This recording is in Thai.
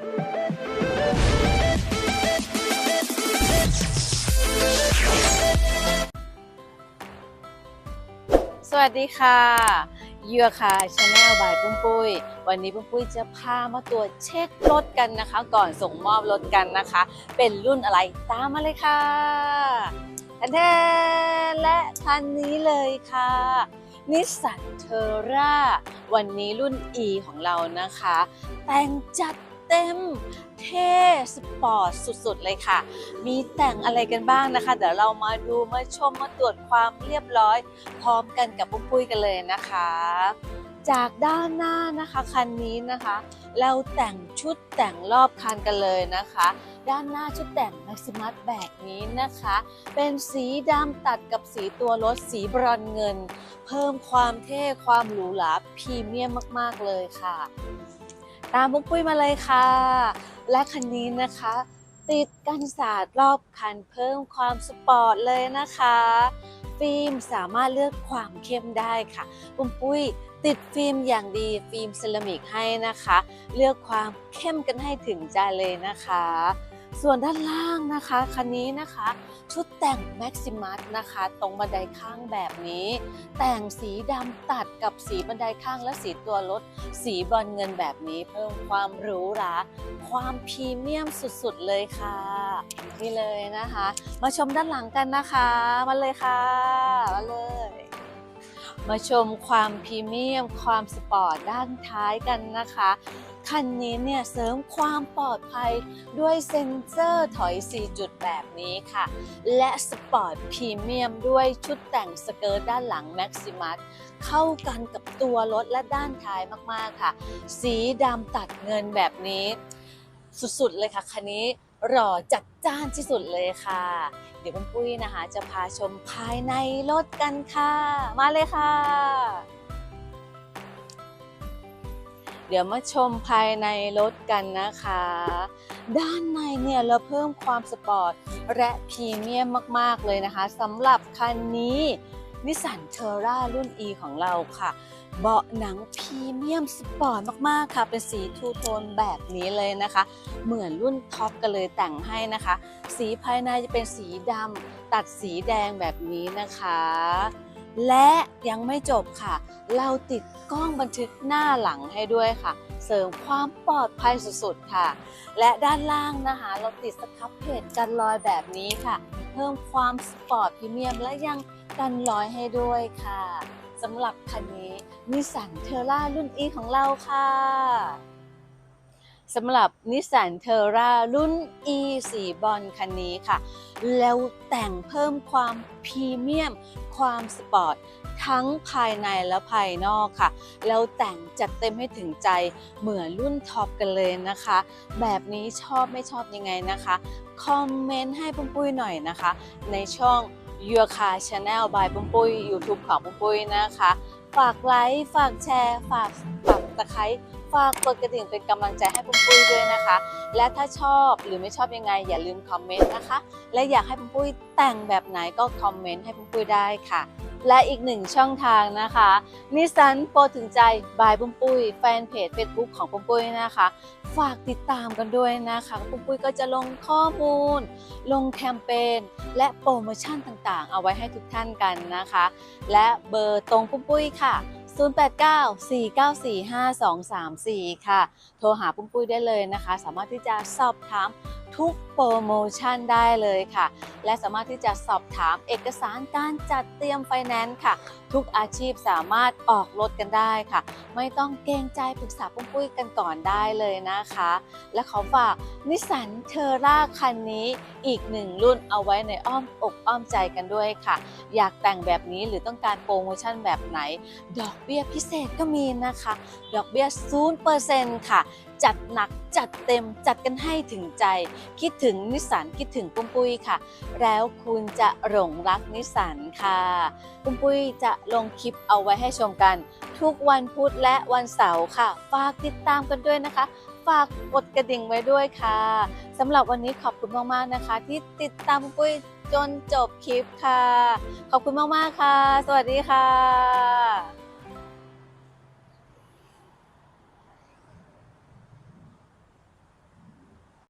สวัสดีค่ะเยือค่ะชาแนลบายปุ้มปุ้ย วันนี้ปุ้มปุ้ยจะพามาตรวจเช็ครถกันนะคะ ก่อนส่งมอบรถกันนะคะ เป็นรุ่นอะไรตามมาเลยค่ะแทนและคันนี้เลยค่ะนิสสันเทอร่าวันนี้รุ่น E ของเรานะคะ แต่งจัด เต็มเท่สปอร์ตสุดๆเลยค่ะ มีแต่งอะไรกันบ้างนะคะ เดี๋ยวเรามาดูมาชมมาตรวจความเรียบร้อย พร้อมกันกับปุ้มปุ้ยกันเลยนะคะ จากด้านหน้านะคะคันนี้นะคะ เราแต่งชุดแต่งรอบคันกันเลยนะคะ ด้านหน้าชุดแต่ง Maximus แบบนี้นะคะ เป็นสีดำตัดกับสีตัวรถสีบรอนเงิน เพิ่มความเท่ความหรูหราพรีเมียมมากๆเลยค่ะ ตามปุ้มปุ้ยมาเลยค่ะ และคันนี้นะคะ ติดกันศาสตร์รอบคันเพิ่มความสปอร์ตเลยนะคะ ฟิล์มสามารถเลือกความเข้มได้ค่ะปุ้มปุ้ยติดฟิล์มอย่างดีฟิล์มเซรามิกให้นะคะ เลือกความเข้มกันให้ถึงใจเลยนะคะ ส่วนด้านล่างนะคะคันนี้นะคะ ชุดแต่ง Maximus นะคะ ตรงบันไดข้างแบบนี้ แต่งสีดำตัดกับสีบันไดข้างและสีตัวรถ สีบอลเงินแบบนี้เพิ่มความหรูหราความพรีเมียมสุดๆเลยค่ะ นี่เลยนะคะ มาชมด้านหลังกันนะคะ มาเลยค่ะ มาเลย มาชมความพรีเมียม ความสปอร์ตด้านท้ายกันนะคะ คันนี้เนี่ยเสริมความปลอดภัยด้วยเซ็นเซอร์ถอย 4 จุดแบบนี้ค่ะ และสปอร์ตพรีเมียมด้วยชุดแต่งสเกิร์ตด้านหลัง Maximus เข้ากันกับตัวรถและด้านท้ายมาก ๆ ค่ะ สีดำตัดเงินแบบนี้ สุด ๆ เลยค่ะคันนี้ หล่อจัดจ้านที่สุดเลยค่ะ เดี๋ยวคุณปุ้ยนะคะ จะพาชมภายในรถกันค่ะ มาเลยค่ะ เดี๋ยวมาชมภายในรถกันนะคะ ด้านในเนี่ยเราเพิ่มความสปอร์ตและพรีเมียมมาก ๆ เลยนะคะสำหรับคันนี้ นิสสันเทอร่ารุ่น E ของเราค่ะ เบาะหนังพรีเมียมสปอร์ตมากๆค่ะ เป็นสีทูโทนแบบนี้เลยนะคะ เหมือนรุ่นท็อปกันเลยแต่งให้นะคะ สีภายในจะเป็นสีดำตัดสีแดงแบบนี้นะคะ และยังไม่จบค่ะ เราติดกล้องบันทึกหน้าหลังให้ด้วยค่ะ เสริมความปลอดภัยสุดๆค่ะ และด้านล่างนะคะ เราติดสครับเพจกันรอยแบบนี้ค่ะ เพิ่มความสปอร์ตพรีเมียมและยังกันรอยให้ด้วยค่ะสำหรับคันนี้นิสสันเทอร่ารุ่น E ของเราค่ะ สำหรับนิสสันเทอร่ารุ่น E สีบอลคันนี้ค่ะ แล้วแต่งเพิ่มความพรีเมียม ความสปอร์ตทั้งภายในและภายนอกค่ะ แล้วแต่งจัดเต็มให้ถึงใจเหมือนรุ่นท็อปกันเลยนะคะ แบบนี้ชอบไม่ชอบยังไงนะคะ คอมเมนต์ให้ปุ้มปุ้ยหน่อยนะคะ ในช่อง Your Car Channel by ปุ้มปุ้ย YouTube ของปุ้มปุ้ยนะคะ ฝากไลค์ ฝากแชร์ ฝากปัก ตะไคร้ฝากกดกระดิ่งเป็นกำลังใจให้ปุ้มปุ้ยด้วยนะคะ และถ้าชอบหรือไม่ชอบยังไง อย่าลืมคอมเมนต์นะคะ และอยากให้ปุ้มปุ้ยแต่งแบบไหนก็คอมเมนต์ให้ปุ้มปุ้ยได้ค่ะ และอีกหนึ่งช่องทางนะคะนิสันโปรถึงใจบายปุ้มปุ้ยแฟนเพจ Facebook ของปุ้มปุ้ยนะคะ ฝากติดตามกันด้วยนะคะปุ้มปุ้ยก็จะลงข้อมูล ลงแคมเปญและโปรโมชั่นต่างๆ เอาไว้ให้ทุกท่านกันนะคะ และเบอร์ตรงปุ้มปุ้ยค่ะ 0894945234 ค่ะ โทรหาปุ้มปุ้ยได้เลยนะคะ สามารถที่จะสอบถาม ทุกโปรโมชั่นได้เลยค่ะ และสามารถที่จะสอบถามเอกสารการจัดเตรียมไฟแนนซ์ค่ะ ทุกอาชีพสามารถออกรถกันได้ค่ะ ไม่ต้องเกรงใจปรึกษาปุ้มปุ้ยกันก่อนได้เลยนะคะ และขอฝากนิสสันเทอร่าคันนี้อีกหนึ่งรุ่นเอาไว้ในอ้อมอกอ้อมใจกันด้วยค่ะ อยากแต่งแบบนี้หรือต้องการโปรโมชั่นแบบไหน ดอกเบี้ยพิเศษก็มีนะคะ ดอกเบี้ย0%ค่ะ จัดหนักจัดเต็มจัดกันให้ถึงใจ คิดถึงนิสสันคิดถึงปุ้มปุ้ยค่ะ แล้วคุณจะหลงรักนิสสันค่ะ ปุ้มปุ้ยจะลงคลิปเอาไว้ให้ชมกัน ทุกวันพุธและวันเสาร์ค่ะ ฝากติดตามกันด้วยนะคะ ฝากกดกระดิ่งไว้ด้วยค่ะสำหรับวันนี้ขอบคุณมากๆนะคะ ที่ติดตามปุ้มปุ้ยจนจบคลิปค่ะ ขอบคุณมากๆค่ะ สวัสดีค่ะ